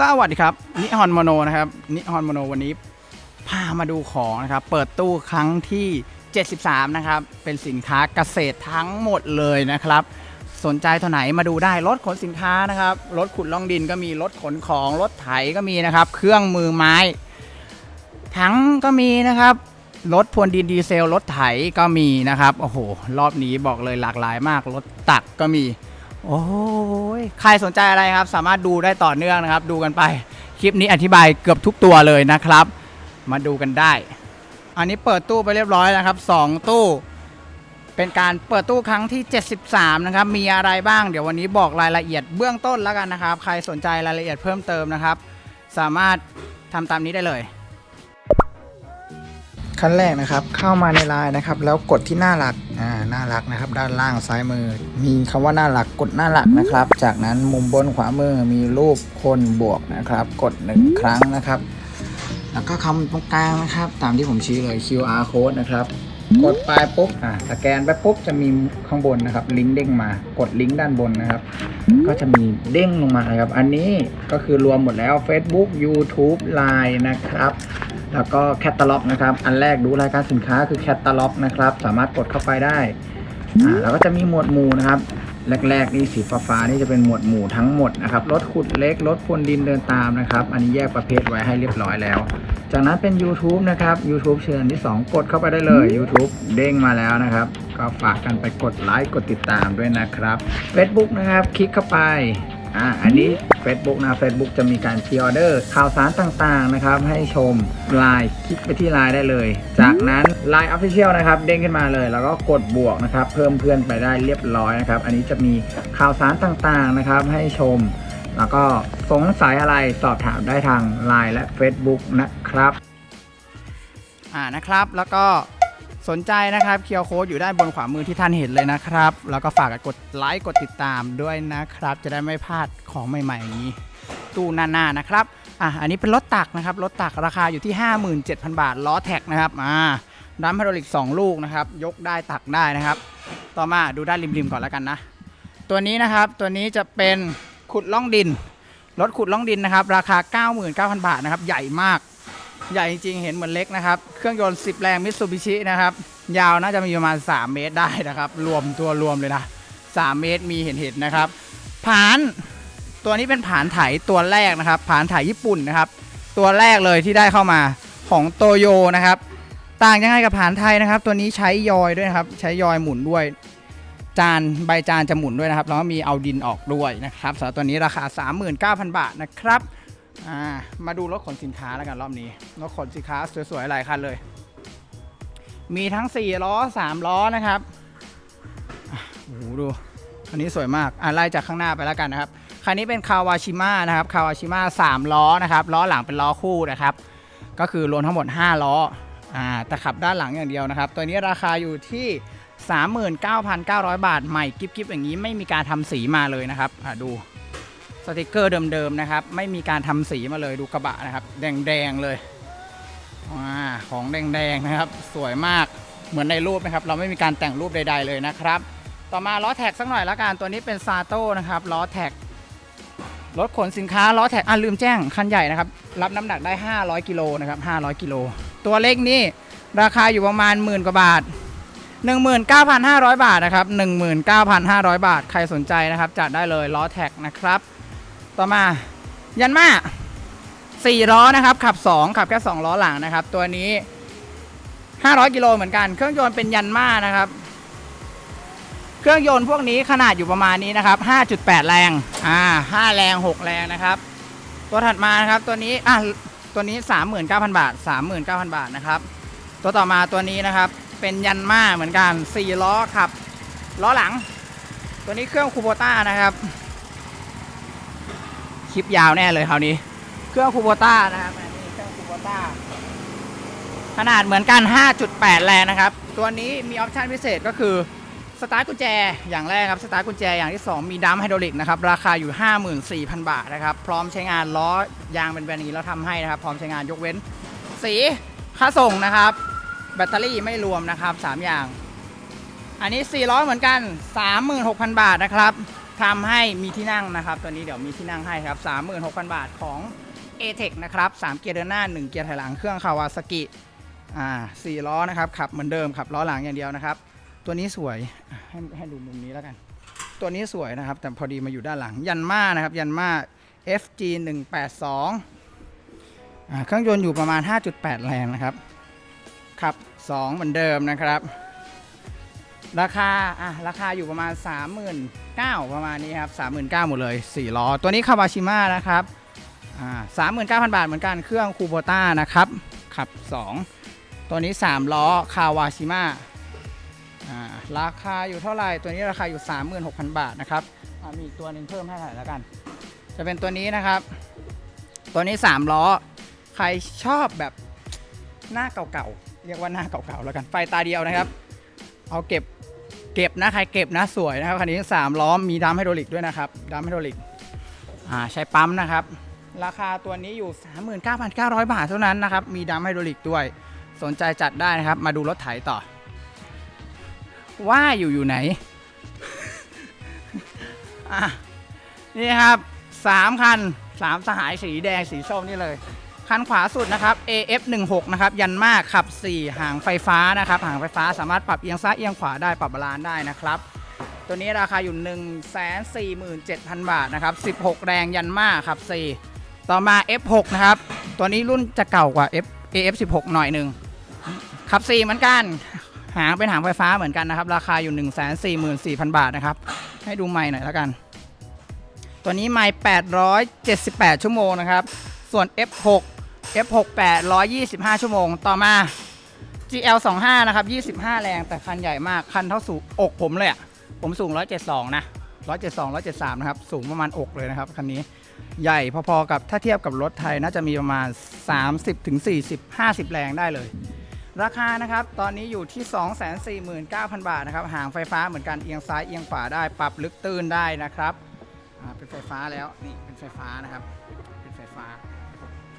สวัสดีครับ นิฮอนโมโนนะครับนิฮอนโมโนวันนี้พามาดูของนะครับ เปิดตู้ครั้งที่ 73 นะครับ เป็นสินค้าเกษตรทั้งหมดเลยนะครับ สนใจตัวไหนมาดูได้รถขนสินค้านะครับรถขุดล่องดินก็มีรถขนของรถไถก็มีนะครับ เครื่องมือไม้ถังก็มีนะครับรถพวนดินดีเซลรถไถก็มีนะครับโอ้โหรอบนี้บอกเลยหลากหลายมากรถตักก็มี โอ้ยใครสนใจอะไรครับ สามารถดูได้ต่อเนื่องนะครับ ดูกันไป คลิปนี้อธิบายเกือบทุกตัวเลยนะครับ มาดูกันได้ อันนี้เปิดตู้ไปเรียบร้อยแล้วครับ 2 ตู้ เป็นการเปิดตู้ครั้งที่ 73 นะครับ มีอะไรบ้าง เดี๋ยววันนี้บอกรายละเอียดเบื้องต้นแล้วกันนะครับ ใครสนใจรายละเอียดเพิ่มเติมนะครับ สามารถทำตามนี้ได้เลย ขั้นแรกนะครับเข้ามาในไลน์นะครับแล้วกดที่หน้าหลักอ่าหน้าหลักนะครับ ด้านล่างซ้ายมือ มีคำว่าหน้าหลักกดหน้าหลักนะครับ จากนั้นมุมบนขวามือมีรูปคนบวกนะครับ กดหนึ่งครั้งนะครับ แล้วก็คำตรงกลางนะครับ ตามที่ผมชี้เลย QR code นะครับกดไปปุ๊บอ่าสแกนไปปุ๊บจะมีข้างบนนะครับ ลิงก์เด้งมากดลิงก์ด้านบนนะครับ ก็จะมีเด้งลงมาครับ อันนี้ก็คือรวมหมดแล้ว Facebook YouTube Line นะครับ แล้วก็แคตตาล็อกนะครับ อันแรกดูรายการสินค้าคือแคตตาล็อกนะครับ สามารถกดเข้าไปได้อ่าแล้วก็จะมีหมวดหมู่นะครับ แรก ๆ นี่สีฟ้าๆนี่จะเป็นหมวดหมู่ทั้งหมดนะครับ รถขุดเล็ก รถพรวนดินเดินตามนะครับ อันนี้แยกประเภทไว้ให้เรียบร้อยแล้ว จากนั้นเป็น YouTube นะครับ YouTube เชิญที่ 2 กดเข้าไปได้เลย YouTube เด้งมาแล้วนะครับ ก็ฝากกันไปกดไลค์ กดติดตามด้วยนะครับ Facebook นะครับ คลิกเข้าไป อ่าอันนี้ Facebook นะ Facebook จะมีการพ r ออเดอร์ข่าวสารต่างๆนะครับให้ชมไลน์คลิกไปที่ไลน์ได้เลย จากนั้น Line Official นะครับเด้งขึ้นมาเลย แล้วก็กดบวกนะครับเพิ่มเพื่อนไปได้เรียบร้อยนะครับอันนี้จะมีข่าวสารต่างๆนะครับให้ชม แล้วก็สงสัยอะไรสอบถามได้ทาง Line และ Facebook นะครับอ่านะครับแล้วก็ สนใจนะครับเคียวโค้ดอยู่ด้านบนขวามือที่ท่านเห็นเลยนะครับ แล้วก็ฝากกดไลค์กดติดตามด้วยนะครับ จะได้ไม่พลาดของใหม่ๆอย่างนี้ ตู้หน้าๆนะครับอะอันนี้เป็นรถตักนะครับรถตักราคาอยู่ที่ 57,000 บาทล้อแท็กนะครับอ่าดัมไฮดรอลิก2ลูกนะครับ ยกได้ตักได้นะครับ ต่อมาดูด้านริมๆก่อนแล้วกันนะ ตัวนี้นะครับตัวนี้จะเป็นขุดล่องดินรถขุดล่องดินนะครับ ราคา 99,000 บาทนะครับ ใหญ่มาก ใหญ่จริงๆ เห็นเหมือนเล็กนะครับ เครื่องยนต์ 10 แรงมิตซูบิชินะครับ ยาวน่าจะมีประมาณ 3 เมตรได้นะครับ รวมตัวรวมเลยนะ 3 เมตรมีเห็นเห็นๆนะครับ ผานตัวนี้เป็นผานไถตัวแรกนะครับ ผานไถญี่ปุ่นนะครับ ตัวแรกเลยที่ได้เข้ามาของโตโยนะครับ ต่างยังไงกับผานไทยนะครับ ตัวนี้ใช้ยอยด้วยนะครับใช้ยอยหมุนด้วย จานใบจานจะหมุนด้วยนะครับแล้วก็มีเอาดินออกด้วยนะครับสำหรับตัวนี้ราคา 39,000 บาทนะครับ อ่ามาดูรถขนสินค้าแล้วกันรอบนี้รถขนสินค้าสวยๆหลายคันเลย มีทั้ง4ล้อ3ล้อนะครับอะโอ้โหดูคันนี้สวยมากอ่าไล่จากข้างหน้าไปแล้วกันนะครับคันนี้เป็นคาวาชิมะนะครับคาวาชิมะ3ล้อนะครับล้อหลังเป็นล้อคู่นะครับ ก็คือรวมทั้งหมด 5 ล้ออ่าแต่ขับด้านหลังอย่างเดียวนะครับ ตัวนี้ราคาอยู่ที่ 39,900 บาทใหม่กิ๊บๆอย่างนี้ไม่มีการทำสีมาเลยนะครับอ่าดู สติกเกอร์เดิมๆนะครับ ไม่มีการทำสีมาเลยดูกระบะนะครับ แดงๆเลยอของแดงๆนะครับ สวยมากเหมือนในรูปนะครับ เราไม่มีการแต่งรูปใด ๆเลยนะครับ ต่อมาล้อแท็กสักหน่อยละกันตัวนี้เป็นซาโต้นะครับล้อแท็กรถขนสินค้าล้อแท็กอะลืมแจ้งคันใหญ่นะครับ รับน้ำหนักได้ 500กิโลนะครับ500กิโลตัวเล็กนี่ราคาอยู่ประมาณหมื่นกว่าบาท 19,500 บาทนะครับ 19,500 บาท ใครสนใจนะครับจัดได้เลยล้อแท็กนะครับ ต่อมายันมา4ล้อนะครับ ขับ 2 ขับแค่ 2 ล้อหลังนะครับ ตัวนี้ 500 กิโลเหมือนกัน เครื่องยนต์เป็นยันมานะครับ เครื่องยนต์พวกนี้ขนาดอยู่ประมาณนี้นะครับ 5.8 แรง อ่า 5 แรง 6 แรงนะครับ ตัวถัดมานะครับ ตัวนี้ อะ ตัวนี้ 39,000 บาท 39,000 บาทนะครับ ตัวต่อมาตัวนี้นะครับ เป็นยันมาเหมือนกัน 4 ล้อขับ ล้อหลัง ตัวนี้เครื่องคูโบต้านะครับ ลิปยาวแน่เลยคราวนี้ เครื่องคูโบต้านะครับอันนี้เครื่องคูโบต้าขนาดเหมือนกัน 5.8 แรงนะครับ ตัวนี้มีออปชันพิเศษก็คือสตาร์ทกุญแจอย่างแรกครับสตาร์ทกุญแจอย่างที่ 2 มีดัมไฮดรอลิกนะครับ ราคาอยู่ 54,000 บาทนะครับ พร้อมใช้งานล้อยางเป็นแบรนด์นี้แล้วทำให้นะครับ พร้อมใช้งานยกเว้น สีค่าส่งนะครับ แบตเตอรี่ไม่รวมนะครับ 3 อย่าง อันนี้ 400 เหมือนกัน 36,000 บาทนะครับ ทำให้มีที่นั่งนะครับ ตัวนี้เดี๋ยวมีที่นั่งให้ครับ 36,000 บาทของ a t e c นะครับ 3 เกียร์เดินหน้า 1 เกียร์ถอยหลังเครื่องคาวาซากิอ่า4ล้อนะครับขับเหมือนเดิมขับล้อหลังอย่างเดียวนะครับ ตัวนี้สวยให้ให้ดูมุมนี้แล้วกัน ตัวนี้สวยนะครับ แต่พอดีมาอยู่ด้านหลังยันมานะครับ ยันมา FG 182อ่าเครื่องยนต์อยู่ประมาณ 5.8 แรงนะครับขับ 2 เหมือนเดิมนะครับ ราคาอะราคาอยู่ประมาณ 39,000ประมาณนี้ครับ39,000หมดเลย 4 ล้อ ตัวนี้คาวาชิมะนะครับอ่า39,000 บาทเหมือนกันเครื่องคูโบต้านะครับขับ 2 ตัวนี้ 3 ล้อคาวาชิมะอ่าราคาอยู่เท่าไหร่ ตัวนี้ราคาอยู่ 36,000 บาทนะครับอ่ามีอีกตัวหนึ่งเพิ่มให้หน่อยแล้วกัน จะเป็นตัวนี้นะครับ ตัวนี้ 3 ล้อ ใครชอบแบบหน้าเก่าๆ เรียกว่าหน้าเก่าๆ แล้วกัน ไฟตาเดียวนะครับ เอาเก็บ เก็บนะใครเก็บนะสวยนะครับคันนี้3ล้อมมีดัมไฮดรอลิกด้วยนะครับดัมไฮดรอลิกอ่าใช้ปั๊มนะครับ ราคาตัวนี้อยู่ 39,900 บาทเท่านั้นนะครับ มีดัมไฮดรอลิกด้วย สนใจจัดได้นะครับ มาดูรถไถต่อ ว่าอยู่อยู่ไหนอะนี่ครับสามคันสามสหายสีแดงสีส้มนี่เลย คันขวาสุดนะครับ AF 1 6 นะครับ ยันมากขับ 4 หางไฟฟ้านะครับ หางไฟฟ้าสามารถปรับเอียงซ้ายเอียงขวาได้ปรับบาลานซ์ได้นะครับ ตัวนี้ราคาอยู่ 1 4 7 0 0 0 บาทนะครับ 16 แรงยันมากขับ 4 ต่อมา F6 นะครับ ตัวนี้รุ่นจะเก่ากว่า F AF 16 หน่อยหนึ่งขับ 4 เหมือนกัน หางเป็นหางไฟฟ้าเหมือนกันนะครับ ราคาอยู่ 1 4 4 0 0 0 บาทนะครับ ให้ดูไม่หน่อยแล้วกัน ตัวนี้ไม่878 ชั่วโมงนะครับ ส่วน F6 F6 825 ชั่วโมง ต่อมา GL 25 นะครับ 25 แรง แต่คันใหญ่มาก คันเท่าสูงอกผมเลยอะผมสูง 172 นะ 172 173 นะครับ สูงประมาณอกเลยนะครับ คันนี้ ใหญ่พอๆกับถ้าเทียบกับรถไทยน่าจะมีประมาณ 30ถึง40 50 แรงได้เลย ราคานะครับ ตอนนี้อยู่ที่ 249,000 บาทนะครับ หางไฟฟ้าเหมือนกันเอียงซ้ายเอียงขวาได้ ปรับลึกตื้นได้นะครับ เป็นไฟฟ้าแล้ว นี่เป็นไฟฟ้านะครับ เป็นไฟฟ้า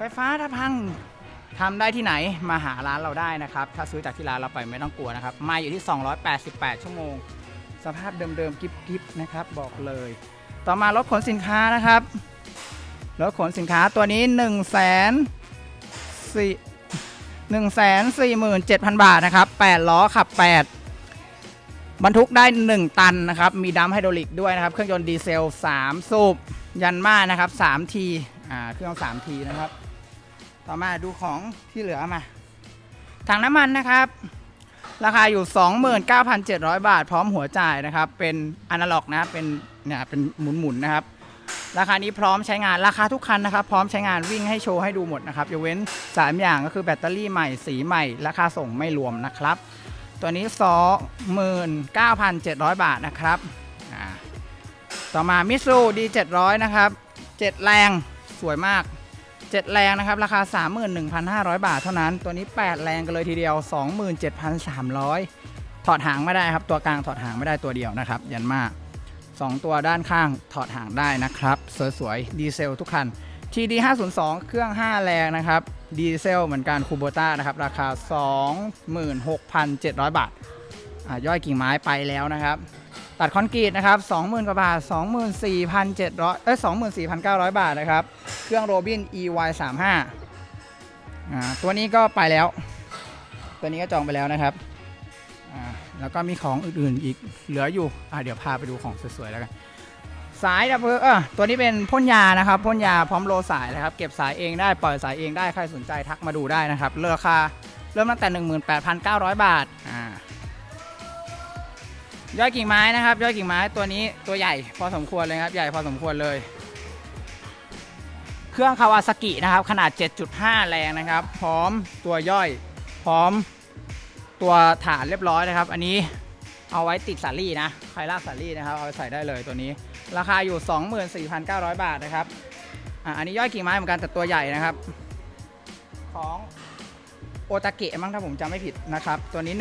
ไฟฟ้าถ้าพังทำได้ที่ไหนมาหาร้านเราได้นะครับ ถ้าซื้อจากที่ร้านเราไปไม่ต้องกลัวนะครับมาอยู่ที่ 288 ชั่วโมง สภาพเดิมๆกิ๊บๆนะครับ บอกเลย ต่อมารถขนสินค้านะครับรถขนสินค้าตัวนี้1นึ่งแสนสี่หนึ่งแสนสี่หมื่นเจ็ดพันบาทนะครับ 8 ล้อขับ 8 บรรทุกได้ 1 ตันนะครับ มีดัมไฮดรอลิกด้วยนะครับ เครื่องยนต์ดีเซล 3 สูบ ยันมานะครับ3ทีอ่า เครื่อง3ทีนะครับ ต่อมาดูของที่เหลือมา ถังน้ำมันนะครับ ราคาอยู่ 29,700 บาท พร้อมหัวจ่ายนะครับ เป็นอนาล็อกนะเป็นเนี่ยเป็นหมุนๆนนะครับ ราคานี้พร้อมใช้งานราคาทุกคันนะครับ พร้อมใช้งานวิ่งให้โชว์ให้ดูหมดนะครับยกเว้น 3 อย่างก็คือแบตเตอรี่ใหม่สีใหม่ ราคาส่งไม่รวมนะครับ ตัวนี้ 29,700 บาทนะครับต่อมามิซูดี700นะครับ 7 แรงสวยมาก 7 แรงนะครับ ราคา 31,500 บาทเท่านั้น ตัวนี้ 8 แรงกันเลยทีเดียว 27,300 ถอดหางไม่ได้ครับ ตัวกลางถอดหางไม่ได้ตัวเดียวนะครับ ยันมา2ตัวด้านข้างถอดหางได้นะครับ สวยๆดีเซลทุกคัน TD 502เครื่อง 5 แรงนะครับ ดีเซลเหมือนกันคูโบต้านะครับ ราคา 26,700 บาทอะย่อยกิ่งไม้ไปแล้วนะครับ ตัดคอนกรีตนะครับ 20,000 กว่าบาท 24,700 เอ้ย 24,900 บาทนะครับ เครื่องโรบิน EY 35อ่าตัวนี้ก็ไปแล้ว ตัวนี้ก็จองไปแล้วนะครับอ่าแล้วก็มีของอื่นๆอีกเหลืออยู่อ่าเดี๋ยวพาไปดูของสวยๆแล้วกัน สายดับเพลิงเออตัวนี้เป็นพ่นยานะครับพ่นยาพร้อมโลสายนะครับ เก็บสายเองได้ปล่อยสายเองได้ใครสนใจทักมาดูได้นะครับราคาเริ่มตั้งแต่ 18,900 บาทอ่า ย่อยกิ่งไม้นะครับย่อยกิ่งไม้ตัวนี้ตัวใหญ่พอสมควรเลยครับ ใหญ่พอสมควรเลย เครื่องคาวาซากินะครับ ขนาด 7.5 แรงนะครับ พร้อมตัวย่อย พร้อมตัวฐานเรียบร้อยนะครับ อันนี้เอาไว้ติดสาลี่นะใครลากสาลี่นะครับ เอาไปใส่ได้เลยตัวนี้ ราคาอยู่ 24,900 บาทนะครับอะอันนี้ย่อยกิ่งไม้เหมือนกันแต่ตัวใหญ่นะครับ ของโอตาเกะมั้งถ้าผมจำไม่ผิดนะครับ ตัวนี้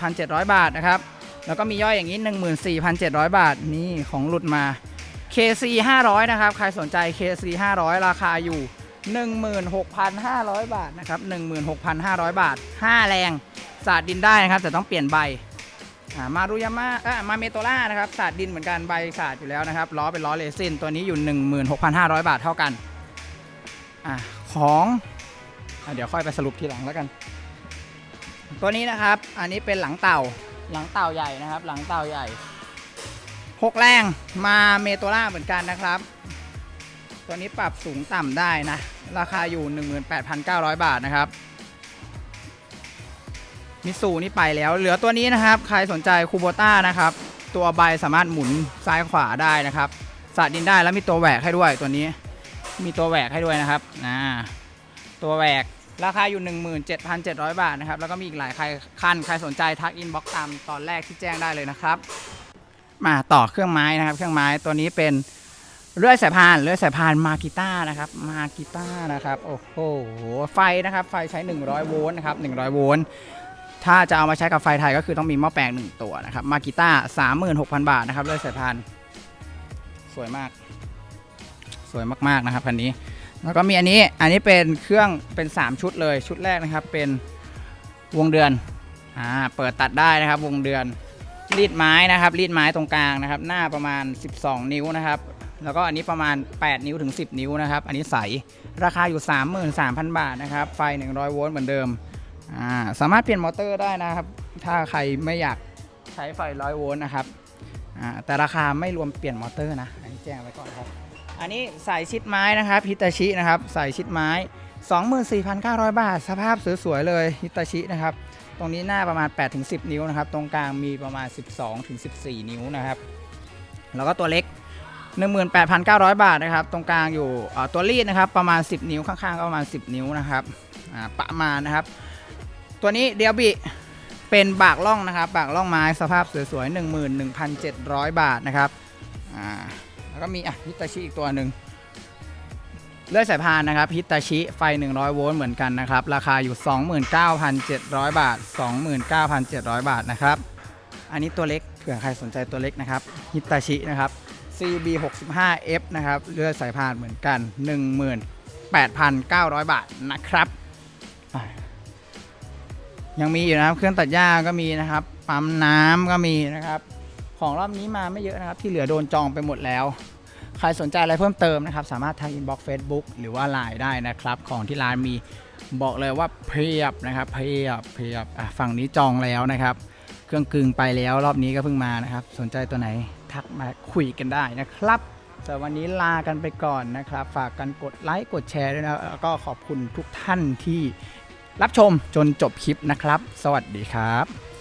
17,700 บาทนะครับ แล้วก็มีย่อยอย่างนี้ 14,700 บาทนี่ของหลุดมา KC 500 นะครับ ใครสนใจ KC 500 ราคาอยู่ 16,500 บาทนะครับ 16,500 บาท 5 แรง สาดดินได้นะครับ แต่ต้องเปลี่ยนใบมารุยาม่าอ่ามาเมโตล่านะครับสาดดินเหมือนกันใบสาดอยู่แล้วนะครับล้อเป็นล้อเลซินตัวนี้อยู่ 16,500 บาทเท่ากันอ่าของอเดี๋ยวค่อยไปสรุปทีหลังแล้วกัน ตัวนี้นะครับ อันนี้เป็นหลังเต่า หลังเต่าใหญ่นะครับ หลังเต่าใหญ่หกแรงมาเมโตล่าเหมือนกันนะครับ ตัวนี้ปรับสูงต่ำได้นะ ราคาอยู่ 18,900 บาทนะครับ มิสูนี่ไปแล้ว เหลือตัวนี้นะครับ ใครสนใจคูโบต้านะครับ ตัวใบสามารถหมุนซ้ายขวาได้นะครับสาดดินได้แล้วมีตัวแหวกให้ด้วยตัวนี้ มีตัวแหวกให้ด้วยนะครับอ่าตัวแหวก ราคาอยู่ 17,700 บาทนะครับ แล้วก็มีอีกหลายใครคัน ใครสนใจทักอินบ็อกตามตอนแรกที่แจ้งได้เลยนะครับ มาต่อเครื่องไม้นะครับ เครื่องไม้ตัวนี้เป็นเลื่อยสายพานเลื่อยสายพานมากิต้านะครับ มากิต้านะครับ โอ้โห ไฟนะครับ ไฟใช้ 100 โวลต์นะครับ 100 โวลต์ ถ้าจะเอามาใช้กับไฟไทยก็คือต้องมีหม้อแปลง 1 ตัวนะครับ มากิต้า36,000 บาทนะครับ เลื่อยสายพาน สวยมาก สวยมากๆนะครับคันนี้ แล้วก็มีอันนี้อันนี้เป็นเครื่องเป็น 3 ชุดเลยชุดแรกนะครับเป็นวงเดือนอ่าเปิดตัดได้นะครับ วงเดือนรีดไม้นะครับรีดไม้ตรงกลางนะครับ หน้าประมาณ 12 นิ้วนะครับ แล้วก็อันนี้ประมาณ 8 นิ้วถึง 10 นิ้วนะครับ อันนี้ใสราคาอยู่ 33,000 บาทนะครับ ไฟ 100 โวลต์เหมือนเดิมอ่าสามารถเปลี่ยนมอเตอร์ได้นะครับ ถ้าใครไม่อยากใช้ไฟ 100 โวลต์นะครับอ่าแต่ราคาไม่รวมเปลี่ยนมอเตอร์นะอันนี้แจ้งไว้ก่อนครับ อันนี้ใส่ชิดไม้นะครับฮิตาชินะครับใส่ชิดไม้ 24,900 บาท สภาพสวยๆเลยฮิตาชินะครับ ตรงนี้หน้าประมาณ 8-10 นิ้วนะครับ ตรงกลางมีประมาณ 12-14 นิ้วนะครับ แล้วก็ตัวเล็ก 18,900 บาทนะครับ ตรงกลางอยู่ตัวรีดนะครับ ประมาณ 10 นิ้วข้างๆก็ประมาณ 10 นิ้วนะครับประมาณนะครับ ตัวนี้เดียวบิเป็นบากล่องนะครับ บากล่องไม้สภาพสวยๆ 11,700 บาทนะครับอ่า ก็มีอะฮิตาชิอีกตัวหนึ่งเลื่อยสายพานนะครับฮิตาชิไฟ 100 โวลต์เหมือนกันนะครับ ราคาอยู่ 29,700 บาท 29,700 บาทนะครับ อันนี้ตัวเล็กเผื่อใครสนใจตัวเล็กนะครับฮิตาชินะครับ CB 65 F นะครับเลื่อยสายพานเหมือนกัน 18,900 บาทนะครับ ยังมีอยู่นะครับเครื่องตัดหญ้าก็มีนะครับปั๊มน้ำก็มีนะครับ ของรอบนี้มาไม่เยอะนะครับ ที่เหลือโดนจองไปหมดแล้ว ครสนใจอะไรเพิ่มเติมนะครับ สามารถทางอินบ็อกซ์เฟซบุ๊กหรือว่าไลน์ได้นะครับ ของที่ร้านมีบอกเลยว่าเพียบนะครับเพียบเพียบอะฝั่งนี้จองแล้วนะครับ เครื่องกึ่งไปแล้วรอบนี้ก็เพิ่งมานะครับ สนใจตัวไหนทักมาคุยกันได้นะครับแต่วันนี้ลากันไปก่อนนะครับ ฝากกันกดไลค์กดแชร์ด้วยนะแล้วก็ขอบคุณทุกท่านที่รับชมจนจบคลิปนะครับ สวัสดีครับ